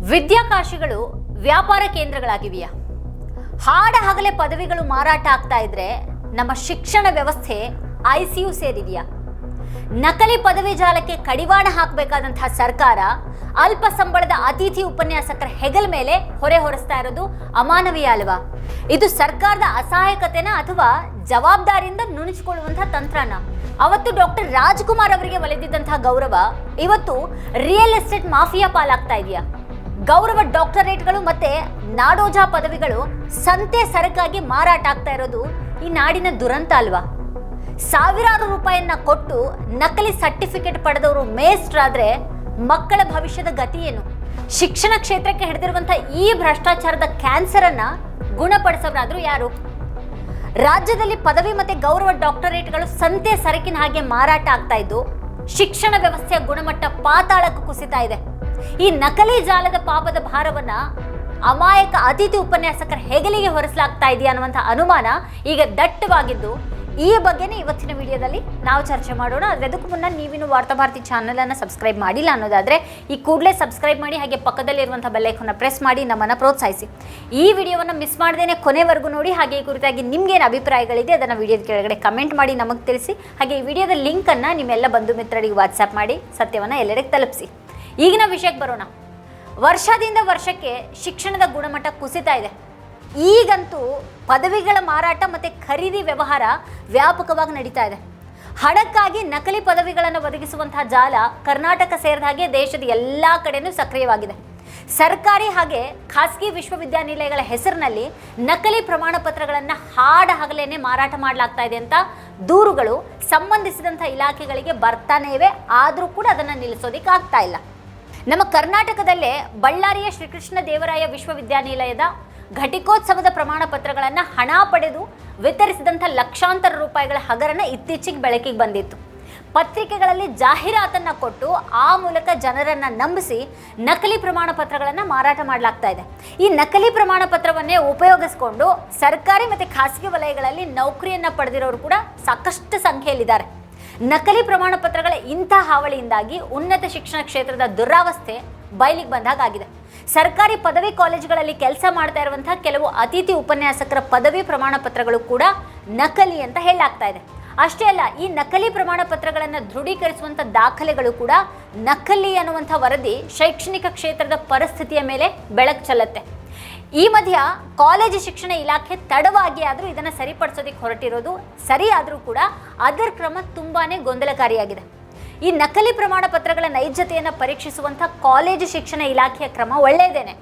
ವಿದ್ಯಾಕಾಶಿಗಳು ವ್ಯಾಪಾರ ಕೇಂದ್ರಗಳಾಗಿವೆಯಾ? ಹಾಡ ಹಗಲೆ ಪದವಿಗಳು ಮಾರಾಟ ಆಗ್ತಾ ಇದ್ರೆ ನಮ್ಮ ಶಿಕ್ಷಣ ವ್ಯವಸ್ಥೆ ಐ ಸಿ ಯು ಸೇರಿದೆಯಾ? ನಕಲಿ ಪದವಿ ಜಾಲಕ್ಕೆ ಕಡಿವಾಣ ಹಾಕಬೇಕಾದಂತಹ ಸರ್ಕಾರ ಅಲ್ಪ ಸಂಬಳದ ಅತಿಥಿ ಉಪನ್ಯಾಸಕರ ಹೆಗಲ್ ಮೇಲೆ ಹೊರೆ ಹೊರಿಸ್ತಾ ಇರೋದು ಅಮಾನವೀಯ ಅಲ್ವಾ? ಇದು ಸರ್ಕಾರದ ಅಸಹಾಯಕತೆನ ಅಥವಾ ಜವಾಬ್ದಾರಿಯಿಂದ ನುಣಿಸಿಕೊಳ್ಳುವಂತಹ ತಂತ್ರನ? ಅವತ್ತು ಡಾಕ್ಟರ್ ರಾಜ್ಕುಮಾರ್ ಅವರಿಗೆ ಒಲಿದಿದ್ದಂತಹ ಗೌರವ, ಇವತ್ತು ರಿಯಲ್ ಎಸ್ಟೇಟ್ ಮಾಫಿಯಾ ಪಾಲಾಗ್ತಾ ಇದೆಯಾ? ಗೌರವ ಡಾಕ್ಟರೇಟ್ಗಳು ಮತ್ತೆ ನಾಡೋಜ ಪದವಿಗಳು ಸಂತೆ ಸರಕಾಗಿ ಮಾರಾಟ ಆಗ್ತಾ ಇರೋದು ಈ ನಾಡಿನ ದುರಂತ ಅಲ್ವಾ? ಸಾವಿರಾರು ರೂಪಾಯಿಯನ್ನ ಕೊಟ್ಟು ನಕಲಿ ಸರ್ಟಿಫಿಕೇಟ್ ಪಡೆದವರು ಮೇಸ್ಟ್ರಾದ್ರೆ ಮಕ್ಕಳ ಭವಿಷ್ಯದ ಗತಿ ಏನು? ಶಿಕ್ಷಣ ಕ್ಷೇತ್ರಕ್ಕೆ ಹಿಡಿದಿರುವಂಥ ಈ ಭ್ರಷ್ಟಾಚಾರದ ಕ್ಯಾನ್ಸರ್ ಅನ್ನ ಗುಣಪಡಿಸೋರಾದ್ರೂ ಯಾರು? ರಾಜ್ಯದಲ್ಲಿ ಪದವಿ ಮತ್ತೆ ಗೌರವ ಡಾಕ್ಟರೇಟ್ಗಳು ಸಂತೆ ಸರಕಿನ ಹಾಗೆ ಮಾರಾಟ ಆಗ್ತಾ ಇದ್ದು ಶಿಕ್ಷಣ ವ್ಯವಸ್ಥೆಯ ಗುಣಮಟ್ಟ ಪಾತಾಳಕ್ಕೆ ಕುಸಿತಾ ಇದೆ. ಈ ನಕಲಿ ಜಾಲದ ಪಾಪದ ಭಾರವನ್ನ ಅಮಾಯಕ ಅತಿಥಿ ಉಪನ್ಯಾಸಕರ ಹೆಗಲಿಗೆ ಹೊರಿಸಲಾಗ್ತಾ ಇದೆಯಾ ಅನ್ನುವಂಥ ಅನುಮಾನ ಈಗ ದಟ್ಟವಾಗಿದ್ದು, ಈ ಬಗ್ಗೆನೇ ಇವತ್ತಿನ ವಿಡಿಯೋದಲ್ಲಿ ನಾವು ಚರ್ಚೆ ಮಾಡೋಣ. ಆದರೆ ಅದಕ್ಕೂ ಮುನ್ನ ನೀವಿನ್ನು ವಾರ್ತಾಭಾರತಿ ಚಾನಲನ್ನು ಸಬ್ಸ್ಕ್ರೈಬ್ ಮಾಡಿಲ್ಲ ಅನ್ನೋದಾದ್ರೆ ಈ ಕೂಡಲೇ ಸಬ್ಸ್ಕ್ರೈಬ್ ಮಾಡಿ, ಹಾಗೆ ಪಕ್ಕದಲ್ಲಿರುವಂಥ ಬೆಲ್ಲೈಕನ್ನ ಪ್ರೆಸ್ ಮಾಡಿ, ನಮ್ಮನ್ನು ಪ್ರೋತ್ಸಾಹಿಸಿ. ಈ ವಿಡಿಯೋವನ್ನು ಮಿಸ್ ಮಾಡದೇನೆ ಕೊನೆವರೆಗೂ ನೋಡಿ, ಹಾಗೆ ಈ ಕುರಿತಾಗಿ ನಿಮ್ಗೇನು ಅಭಿಪ್ರಾಯಗಳಿದೆ ಅದನ್ನು ವಿಡಿಯೋದ ಕೆಳಗಡೆ ಕಮೆಂಟ್ ಮಾಡಿ, ನಮಗೆ ತಿಳಿಸಿ. ಹಾಗೆ ಈ ವಿಡಿಯೋದ ಲಿಂಕನ್ನು ನಿಮ್ಮೆಲ್ಲ ಬಂಧು ಮಿತ್ರರಿಗೆ ವಾಟ್ಸ್ಆ್ಯಪ್ ಮಾಡಿ, ಸತ್ಯವನ್ನು ಎಲ್ಲೆಡೆಗೆ ತಲುಪಿಸಿ. ಈಗಿನ ವಿಷಯಕ್ಕೆ ಬರೋಣ. ವರ್ಷದಿಂದ ವರ್ಷಕ್ಕೆ ಶಿಕ್ಷಣದ ಗುಣಮಟ್ಟ ಕುಸಿತಾ ಇದೆ. ಈಗಂತೂ ಪದವಿಗಳ ಮಾರಾಟ ಮತ್ತು ಖರೀದಿ ವ್ಯವಹಾರ ವ್ಯಾಪಕವಾಗಿ ನಡೀತಾ ಇದೆ. ಹಣಕ್ಕಾಗಿ ನಕಲಿ ಪದವಿಗಳನ್ನು ಒದಗಿಸುವಂತಹ ಜಾಲ ಕರ್ನಾಟಕ ಸೇರಿದ ಹಾಗೆ ದೇಶದ ಎಲ್ಲ ಕಡೆಯೂ ಸಕ್ರಿಯವಾಗಿದೆ. ಸರ್ಕಾರಿ ಹಾಗೆ ಖಾಸಗಿ ವಿಶ್ವವಿದ್ಯಾನಿಲಯಗಳ ಹೆಸರಿನಲ್ಲಿ ನಕಲಿ ಪ್ರಮಾಣ ಪತ್ರಗಳನ್ನು ಹಾಡ ಹಗಲೇನೆ ಮಾರಾಟ ಮಾಡಲಾಗ್ತಾ ಇದೆ ಅಂತ ದೂರುಗಳು ಸಂಬಂಧಿಸಿದಂಥ ಇಲಾಖೆಗಳಿಗೆ ಬರ್ತಾನೇ ಇವೆ. ಆದರೂ ಕೂಡ ಅದನ್ನು ನಿಲ್ಲಿಸೋದಕ್ಕೆ ಆಗ್ತಾ ಇಲ್ಲ. ನಮ್ಮ ಕರ್ನಾಟಕದಲ್ಲೇ ಬಳ್ಳಾರಿಯ ಶ್ರೀಕೃಷ್ಣ ದೇವರಾಯ ವಿಶ್ವವಿದ್ಯಾನಿಲಯದ ಘಟಿಕೋತ್ಸವದ ಪ್ರಮಾಣ ಪತ್ರಗಳನ್ನು ಹಣ ಪಡೆದು ವಿತರಿಸಿದಂಥ ಲಕ್ಷಾಂತರ ರೂಪಾಯಿಗಳ ಹಗರಣ ಇತ್ತೀಚೆಗೆ ಬೆಳಕಿಗೆ ಬಂದಿತ್ತು. ಪತ್ರಿಕೆಗಳಲ್ಲಿ ಜಾಹೀರಾತನ್ನು ಕೊಟ್ಟು ಆ ಮೂಲಕ ಜನರನ್ನು ನಂಬಿಸಿ ನಕಲಿ ಪ್ರಮಾಣ ಪತ್ರಗಳನ್ನು ಮಾರಾಟ ಮಾಡಲಾಗ್ತಾ ಇದೆ. ಈ ನಕಲಿ ಪ್ರಮಾಣ ಪತ್ರವನ್ನೇ ಉಪಯೋಗಿಸಿಕೊಂಡು ಸರ್ಕಾರಿ ಮತ್ತು ಖಾಸಗಿ ವಲಯಗಳಲ್ಲಿ ನೌಕರಿಯನ್ನು ಪಡೆದಿರೋರು ಕೂಡ ಸಾಕಷ್ಟು ಸಂಖ್ಯೆಯಲ್ಲಿದ್ದಾರೆ. ನಕಲಿ ಪ್ರಮಾಣ ಪತ್ರಗಳ ಇಂಥ ಹಾವಳಿಯಿಂದಾಗಿ ಉನ್ನತ ಶಿಕ್ಷಣ ಕ್ಷೇತ್ರದ ದುರಾವಸ್ಥೆ ಬಯಲಿಗೆ ಬಂದಾಗಿದೆ ಸರ್ಕಾರಿ ಪದವಿ ಕಾಲೇಜುಗಳಲ್ಲಿ ಕೆಲಸ ಮಾಡ್ತಾ ಇರುವಂತಹ ಕೆಲವು ಅತಿಥಿ ಉಪನ್ಯಾಸಕರ ಪದವಿ ಪ್ರಮಾಣ ಪತ್ರಗಳು ಕೂಡ ನಕಲಿ ಅಂತ ಹೇಳಲಾಗ್ತಾ ಇದೆ. ಅಷ್ಟೇ ಅಲ್ಲ, ಈ ನಕಲಿ ಪ್ರಮಾಣ ಪತ್ರಗಳನ್ನು ದೃಢೀಕರಿಸುವಂಥ ದಾಖಲೆಗಳು ಕೂಡ ನಕಲಿ ಅನ್ನುವಂಥ ವರದಿ ಶೈಕ್ಷಣಿಕ ಕ್ಷೇತ್ರದ ಪರಿಸ್ಥಿತಿಯ ಮೇಲೆ ಬೆಳಕು ಚೆಲ್ಲುತ್ತೆ. ಈ ಮಧ್ಯ ಕಾಲೇಜು ಶಿಕ್ಷಣ ಇಲಾಖೆ ತಡವಾಗಿ ಆದರೂ ಇದನ್ನು ಸರಿಪಡಿಸೋದಕ್ಕೆ ಹೊರಟಿರೋದು ಸರಿ ಆದರೂ ಕೂಡ ಅದರ ಕ್ರಮ ತುಂಬಾ ಗೊಂದಲಕಾರಿಯಾಗಿದೆ. ಈ ನಕಲಿ ಪ್ರಮಾಣ ಪತ್ರಗಳ ನೈಜತೆಯನ್ನು ಪರೀಕ್ಷಿಸುವಂಥ ಕಾಲೇಜು ಶಿಕ್ಷಣ ಇಲಾಖೆಯ ಕ್ರಮ ಒಳ್ಳೆಯದೇನೆ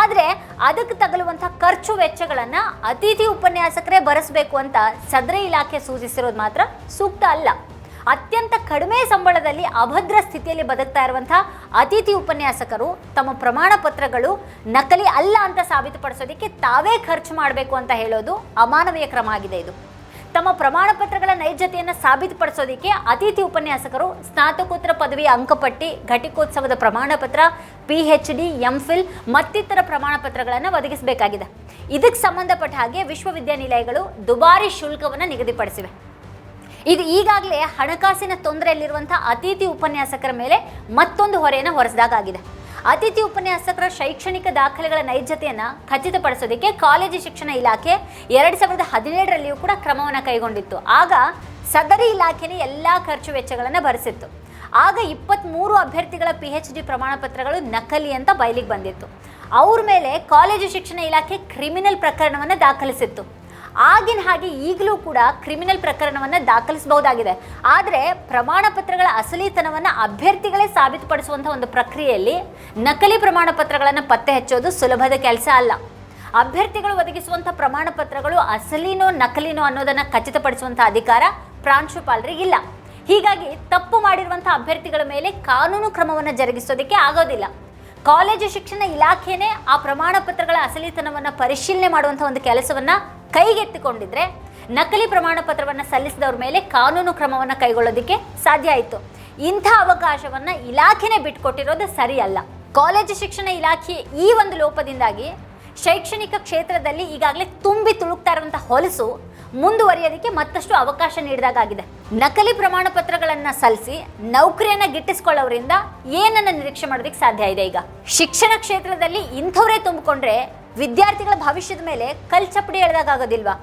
ಆದರೆ ಅದಕ್ಕೆ ತಗಲುವಂಥ ಖರ್ಚು ವೆಚ್ಚಗಳನ್ನು ಅತಿಥಿ ಉಪನ್ಯಾಸಕರೇ ಭರಿಸಬೇಕು ಅಂತ ಸದರಿ ಇಲಾಖೆ ಸೂಚಿಸಿರೋದು ಮಾತ್ರ ಸೂಕ್ತ ಅಲ್ಲ. ಅತ್ಯಂತ ಕಡಿಮೆ ಸಂಬಳದಲ್ಲಿ ಅಭದ್ರ ಸ್ಥಿತಿಯಲ್ಲಿ ಬದುಕ್ತಾ ಇರುವಂತಹ ಅತಿಥಿ ಉಪನ್ಯಾಸಕರು ತಮ್ಮ ಪ್ರಮಾಣ ಪತ್ರಗಳು ನಕಲಿ ಅಲ್ಲ ಅಂತ ಸಾಬೀತುಪಡಿಸೋದಕ್ಕೆ ತಾವೇ ಖರ್ಚು ಮಾಡಬೇಕು ಅಂತ ಹೇಳೋದು ಅಮಾನವೀಯ ಕ್ರಮ ಆಗಿದೆ ಇದು. ತಮ್ಮ ಪ್ರಮಾಣ ಪತ್ರಗಳ ನೈಜತೆಯನ್ನು ಸಾಬೀತುಪಡಿಸೋದಕ್ಕೆ ಅತಿಥಿ ಉಪನ್ಯಾಸಕರು ಸ್ನಾತಕೋತ್ತರ ಪದವಿ ಅಂಕಪಟ್ಟಿ, ಘಟಿಕೋತ್ಸವದ ಪ್ರಮಾಣ ಪತ್ರ P H D M Phil ಮತ್ತಿತರ ಪ್ರಮಾಣ ಪತ್ರಗಳನ್ನು ಒದಗಿಸಬೇಕಾಗಿದೆ. ಇದಕ್ಕೆ ಸಂಬಂಧಪಟ್ಟ ಹಾಗೆ ವಿಶ್ವವಿದ್ಯಾನಿಲಯಗಳು ದುಬಾರಿ ಶುಲ್ಕವನ್ನು ನಿಗದಿಪಡಿಸಿವೆ. ಇದು ಈಗಾಗಲೇ ಹಣಕಾಸಿನ ತೊಂದರೆಯಲ್ಲಿರುವಂಥ ಅತಿಥಿ ಉಪನ್ಯಾಸಕರ ಮೇಲೆ ಮತ್ತೊಂದು ಹೊರೆಯನ್ನು ಹೊರಿಸಿದಾಗಿದೆ ಅತಿಥಿ ಉಪನ್ಯಾಸಕರ ಶೈಕ್ಷಣಿಕ ದಾಖಲೆಗಳ ನೈಜತೆಯನ್ನು ಖಚಿತಪಡಿಸೋದಕ್ಕೆ ಕಾಲೇಜು ಶಿಕ್ಷಣ ಇಲಾಖೆ ಎರಡು ಸಾವಿರದ ಹದಿನೇಳರಲ್ಲಿಯೂ ಕೂಡ ಕ್ರಮವನ್ನು ಕೈಗೊಂಡಿತ್ತು. ಆಗ ಸದರಿ ಇಲಾಖೆನೇ ಎಲ್ಲ ಖರ್ಚು ವೆಚ್ಚಗಳನ್ನು ಭರಿಸಿತ್ತು. ಆಗ ಇಪ್ಪತ್ತ್ಮೂರು ಅಭ್ಯರ್ಥಿಗಳ ಪಿ ಎಚ್ ಡಿ ಪ್ರಮಾಣ ಪತ್ರಗಳು ನಕಲಿ ಅಂತ ಬಯಲಿಗೆ ಬಂದಿತ್ತು. ಅವ್ರ ಮೇಲೆ ಕಾಲೇಜು ಶಿಕ್ಷಣ ಇಲಾಖೆ ಕ್ರಿಮಿನಲ್ ಪ್ರಕರಣವನ್ನು ದಾಖಲಿಸಿತ್ತು. ಆಗಿನ ಹಾಗೆ ಈಗಲೂ ಕೂಡ ಕ್ರಿಮಿನಲ್ ಪ್ರಕರಣವನ್ನು ದಾಖಲಿಸಬಹುದಾಗಿದೆ. ಆದರೆ ಪ್ರಮಾಣ ಪತ್ರಗಳ ಅಸಲಿತನವನ್ನು ಅಭ್ಯರ್ಥಿಗಳೇ ಸಾಬೀತುಪಡಿಸುವಂಥ ಒಂದು ಪ್ರಕ್ರಿಯೆಯಲ್ಲಿ ನಕಲಿ ಪ್ರಮಾಣ ಪತ್ರಗಳನ್ನು ಪತ್ತೆ ಹಚ್ಚೋದು ಸುಲಭದ ಕೆಲಸ ಅಲ್ಲ. ಅಭ್ಯರ್ಥಿಗಳು ಒದಗಿಸುವಂಥ ಪ್ರಮಾಣ ಪತ್ರಗಳು ಅಸಲಿನೋ ನಕಲಿನೋ ಅನ್ನೋದನ್ನು ಖಚಿತಪಡಿಸುವಂಥ ಅಧಿಕಾರ ಪ್ರಾಂಶುಪಾಲರಿಗಿಲ್ಲ ಹೀಗಾಗಿ ತಪ್ಪು ಮಾಡಿರುವಂಥ ಅಭ್ಯರ್ಥಿಗಳ ಮೇಲೆ ಕಾನೂನು ಕ್ರಮವನ್ನು ಜರುಗಿಸೋದಕ್ಕೆ ಆಗೋದಿಲ್ಲ. ಕಾಲೇಜು ಶಿಕ್ಷಣ ಇಲಾಖೆನೇ ಆ ಪ್ರಮಾಣ ಪತ್ರಗಳ ಅಸಲಿತನವನ್ನು ಪರಿಶೀಲನೆ ಮಾಡುವಂಥ ಒಂದು ಕೆಲಸವನ್ನು ಕೈಗೆತ್ತಿಕೊಂಡಿದ್ರೆ ನಕಲಿ ಪ್ರಮಾಣ ಪತ್ರವನ್ನು ಸಲ್ಲಿಸಿದವ್ರ ಮೇಲೆ ಕಾನೂನು ಕ್ರಮವನ್ನು ಕೈಗೊಳ್ಳೋದಕ್ಕೆ ಸಾಧ್ಯ ಆಯಿತು. ಇಂಥ ಅವಕಾಶವನ್ನು ಇಲಾಖೆನೇ ಬಿಟ್ಕೊಟ್ಟಿರೋದು ಸರಿಯಲ್ಲ. ಕಾಲೇಜು ಶಿಕ್ಷಣ ಇಲಾಖೆ ಈ ಒಂದು ಲೋಪದಿಂದಾಗಿ ಶೈಕ್ಷಣಿಕ ಕ್ಷೇತ್ರದಲ್ಲಿ ಈಗಾಗಲೇ ತುಂಬಿ ತುಳುಕ್ತಾ ಇರುವಂಥ ಹೊಲಸು ಮುಂದುವರಿಯೋದಕ್ಕೆ ಮತ್ತಷ್ಟು ಅವಕಾಶ ನೀಡಿದಾಗಿದೆ ನಕಲಿ ಪ್ರಮಾಣ ಪತ್ರಗಳನ್ನ ಸಲ್ಲಿಸಿ ನೌಕರಿಯನ್ನ ಗಿಟ್ಟಿಸ್ಕೊಳ್ಳೋರಿಂದ ಏನನ್ನ ನಿರೀಕ್ಷೆ ಮಾಡೋದಕ್ಕೆ ಸಾಧ್ಯ ಇದೆ ಈಗ? ಶಿಕ್ಷಣ ಕ್ಷೇತ್ರದಲ್ಲಿ ಇಂಥವರೇ ತುಂಬಿಕೊಂಡ್ರೆ ವಿದ್ಯಾರ್ಥಿಗಳ ಭವಿಷ್ಯದ ಮೇಲೆ ಕಲ್ಚಪ್ಪಡಿ ಎಳೆದಾಗೋದಿಲ್ವಾ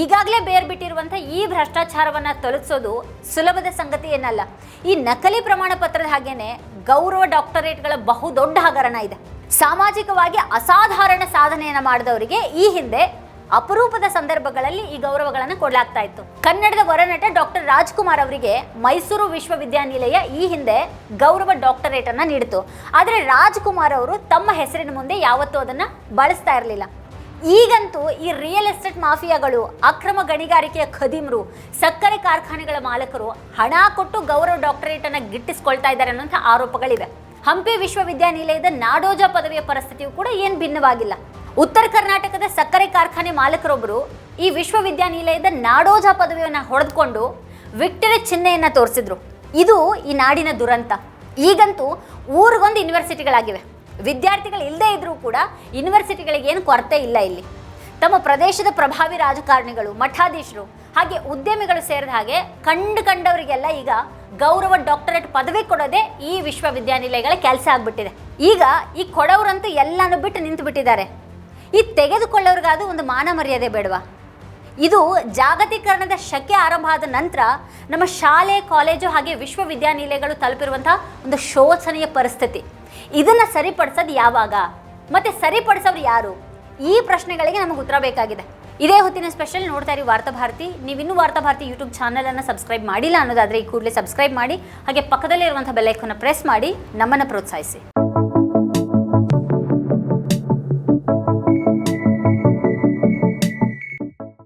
ಈಗಾಗಲೇ ಬೇರ್ಬಿಟ್ಟಿರುವಂಥ ಈ ಭ್ರಷ್ಟಾಚಾರವನ್ನು ತೊಲಗಿಸೋದು ಸುಲಭದ ಸಂಗತಿ ಏನಲ್ಲ. ಈ ನಕಲಿ ಪ್ರಮಾಣ ಪತ್ರದ ಹಾಗೇನೆ ಗೌರವ ಡಾಕ್ಟರೇಟ್ಗಳ ಬಹುದೊಡ್ಡ ಹಗರಣ ಇದೆ. ಸಾಮಾಜಿಕವಾಗಿ ಅಸಾಧಾರಣ ಸಾಧನೆಯನ್ನು ಮಾಡಿದವರಿಗೆ ಈ ಹಿಂದೆ ಅಪರೂಪದ ಸಂದರ್ಭಗಳಲ್ಲಿ ಈ ಗೌರವಗಳನ್ನು ಕೊಡಲಾಗ್ತಾ ಇತ್ತು. ಕನ್ನಡದ ವರನಟ ಡಾಕ್ಟರ್ ರಾಜ್ಕುಮಾರ್ ಅವರಿಗೆ ಮೈಸೂರು ವಿಶ್ವವಿದ್ಯಾನಿಲಯ ಈ ಹಿಂದೆ ಗೌರವ ಡಾಕ್ಟರೇಟ್ ಅನ್ನ ನೀಡಿತು. ಆದರೆ ರಾಜ್ಕುಮಾರ್ ಅವರು ತಮ್ಮ ಹೆಸರಿನ ಮುಂದೆ ಯಾವತ್ತೂ ಅದನ್ನ ಬಳಸ್ತಾ ಇರಲಿಲ್ಲ. ಈಗಂತೂ ಈ ರಿಯಲ್ ಎಸ್ಟೇಟ್ ಮಾಫಿಯಾಗಳು, ಅಕ್ರಮ ಗಣಿಗಾರಿಕೆಯ ಖದೀಮ್ರು, ಸಕ್ಕರೆ ಕಾರ್ಖಾನೆಗಳ ಮಾಲಕರು ಹಣ ಕೊಟ್ಟು ಗೌರವ ಡಾಕ್ಟರೇಟ್ ಅನ್ನ ಗಿಟ್ಟಿಸ್ಕೊಳ್ತಾ ಇದ್ದಾರೆ ಅನ್ನೋಂಥ ಆರೋಪಗಳಿವೆ. ಹಂಪಿ ವಿಶ್ವವಿದ್ಯಾನಿಲಯದ ನಾಡೋಜ ಪದವಿಯ ಪರಿಸ್ಥಿತಿಯು ಕೂಡ ಏನು ಭಿನ್ನವಾಗಿಲ್ಲ. ಉತ್ತರ ಕರ್ನಾಟಕದ ಸಕ್ಕರೆ ಕಾರ್ಖಾನೆ ಮಾಲಕರೊಬ್ಬರು ಈ ವಿಶ್ವವಿದ್ಯಾನಿಲಯದ ನಾಡೋಜ ಪದವಿಯನ್ನು ಹೊಡೆದುಕೊಂಡು ವಿಕ್ಟರಿ ಚಿಹ್ನೆಯನ್ನು ತೋರಿಸಿದ್ರು. ಇದು ಈ ನಾಡಿನ ದುರಂತ. ಈಗಂತೂ ಊರಿಗೊಂದು ಯೂನಿವರ್ಸಿಟಿಗಳಾಗಿವೆ. ವಿದ್ಯಾರ್ಥಿಗಳು ಇಲ್ಲದೇ ಇದ್ದರೂ ಕೂಡ ಯೂನಿವರ್ಸಿಟಿಗಳಿಗೆ ಏನು ಕೊರತೆ ಇಲ್ಲ ಇಲ್ಲಿ. ತಮ್ಮ ಪ್ರದೇಶದ ಪ್ರಭಾವಿ ರಾಜಕಾರಣಿಗಳು, ಮಠಾಧೀಶರು ಹಾಗೆ ಉದ್ಯಮಿಗಳು ಸೇರಿದ ಹಾಗೆ ಕಂಡು ಕಂಡವರಿಗೆಲ್ಲ ಈಗ ಗೌರವ ಡಾಕ್ಟರೇಟ್ ಪದವಿ ಕೊಡೋದೇ ಈ ವಿಶ್ವವಿದ್ಯಾನಿಲಯಗಳ ಕೆಲಸ ಆಗ್ಬಿಟ್ಟಿದೆ. ಈಗ ಈ ಕೊಡೋರಂತೂ ಎಲ್ಲಾನು ಬಿಟ್ಟು ನಿಂತು ಬಿಟ್ಟಿದ್ದಾರೆ ಈ ತೆಗೆದುಕೊಳ್ಳೋರಿಗಾದ ಒಂದು ಮಾನ ಮರ್ಯಾದೆ ಬೇಡವಾ? ಇದು ಜಾಗತೀಕರಣದ ಶಕೆ ಆರಂಭ ಆದ ನಂತರ ನಮ್ಮ ಶಾಲೆ, ಕಾಲೇಜು ಹಾಗೆ ವಿಶ್ವವಿದ್ಯಾನಿಲಯಗಳು ತಲುಪಿರುವಂತಹ ಒಂದು ಶೋಚನೀಯ ಪರಿಸ್ಥಿತಿ. ಇದನ್ನ ಸರಿಪಡಿಸೋದು ಯಾವಾಗ? ಮತ್ತೆ ಸರಿಪಡಿಸೋರು ಯಾರು? ಈ ಪ್ರಶ್ನೆಗಳಿಗೆ ನಮಗೆ ಉತ್ತರ ಬೇಕಾಗಿದೆ. ಇದೇ ಹೊತ್ತಿನ ಸ್ಪೆಷಲ್ ನೋಡ್ತಾ ಇರಿ ವಾರ್ತಾಭಾರತಿ ನೀವಿನ್ನೂ ವಾರ್ತಾಭಾರತಿ ಯೂಟ್ಯೂಬ್ ಚಾನಲನ್ನು ಸಬ್ಸ್ಕ್ರೈಬ್ ಮಾಡಿಲ್ಲ ಅನ್ನೋದಾದರೆ ಈ ಕೂಡಲೇ ಸಬ್ಸ್ಕ್ರೈಬ್ ಮಾಡಿ, ಹಾಗೆ ಪಕ್ಕದಲ್ಲಿರುವಂಥ ಬೆಲ್ಲೈಕನ್ನು ಪ್ರೆಸ್ ಮಾಡಿ, ನಮ್ಮನ್ನು ಪ್ರೋತ್ಸಾಹಿಸಿ.